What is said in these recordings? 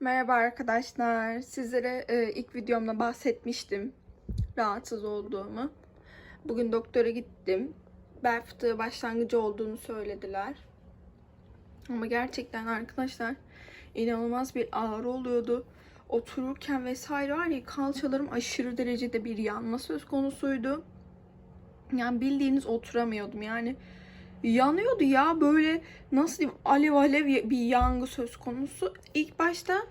Merhaba arkadaşlar. Sizlere e, ilk videomda bahsetmiştim rahatsız olduğumu. Bugün doktora gittim. Bel fıtığı başlangıcı olduğunu söylediler. Ama gerçekten arkadaşlar inanılmaz bir ağrı oluyordu. Otururken vesaire var ya kalçalarım aşırı derecede bir yanma söz konusuydu. Yani bildiğiniz oturamıyordum yani yanıyordu ya böyle nasıl diyeyim alev alev bir yangı söz konusu. İlk başta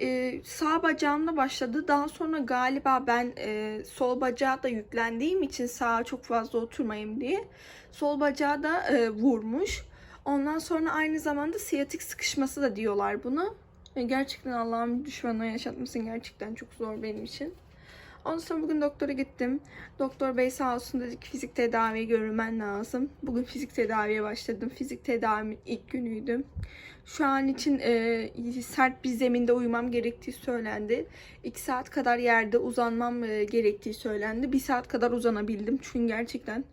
e, sağ bacağımda başladı. Daha sonra galiba ben e, sol bacağı da yüklendiğim için sağa çok fazla oturmayayım diye sol bacağı da e, vurmuş. Ondan sonra aynı zamanda siyatik sıkışması da diyorlar bunu. E, gerçekten Allah'ım düşmanına yaşatmasın gerçekten çok zor benim için. Ondan sonra bugün doktora gittim. Doktor bey sağ olsun dedi ki fizik tedaviye görülmen lazım. Bugün fizik tedaviye başladım. Fizik tedavimin ilk günüydü. Şu an için e, sert bir zeminde uyumam gerektiği söylendi. 2 saat kadar yerde uzanmam e, gerektiği söylendi. 1 saat kadar uzanabildim. Çünkü gerçekten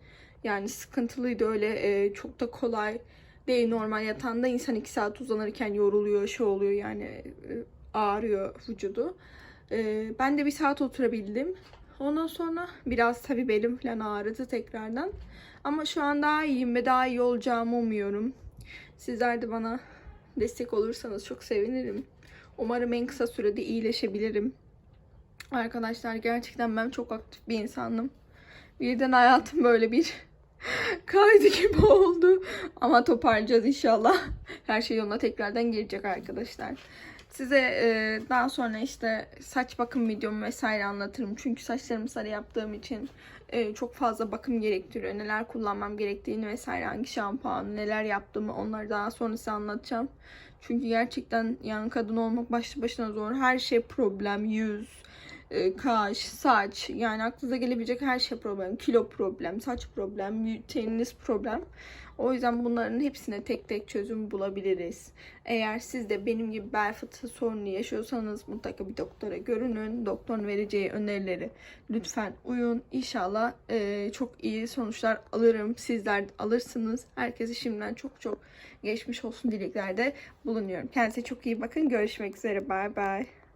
yani sıkıntılıydı öyle e, çok da kolay değil. Normal yatağında insan 2 saat uzanırken yoruluyor, şey oluyor yani e, ağrıyor vücudu. Ee, ben de bir saat oturabildim. Ondan sonra biraz tabii belim falan ağrıdı tekrardan. Ama şu an daha iyiyim ve daha iyi olacağımı umuyorum. Sizler de bana destek olursanız çok sevinirim. Umarım en kısa sürede iyileşebilirim. Arkadaşlar gerçekten ben çok aktif bir insandım. Birden hayatım böyle bir kaydı gibi oldu. Ama toparlayacağız inşallah. Her şey yoluna tekrardan gelecek arkadaşlar. Size e, daha sonra işte saç bakım videomu vesaire anlatırım. Çünkü saçlarımı sarı yaptığım için e, çok fazla bakım gerektiriyor. Neler kullanmam gerektiğini vesaire, hangi şampuan, neler yaptığımı onları daha sonra size anlatacağım. Çünkü gerçekten yani kadın olmak başlı başına zor. Her şey problem. Yüz, kaş, saç yani aklınıza gelebilecek her şey problem. Kilo problem, saç problem, teniniz problem. O yüzden bunların hepsine tek tek çözüm bulabiliriz. Eğer siz de benim gibi bel fıtığı sorunu yaşıyorsanız mutlaka bir doktora görünün. Doktorun vereceği önerileri lütfen uyun. İnşallah e, çok iyi sonuçlar alırım. Sizler alırsınız. Herkese şimdiden çok çok geçmiş olsun dileklerde bulunuyorum. Kendinize çok iyi bakın. Görüşmek üzere. Bay bay.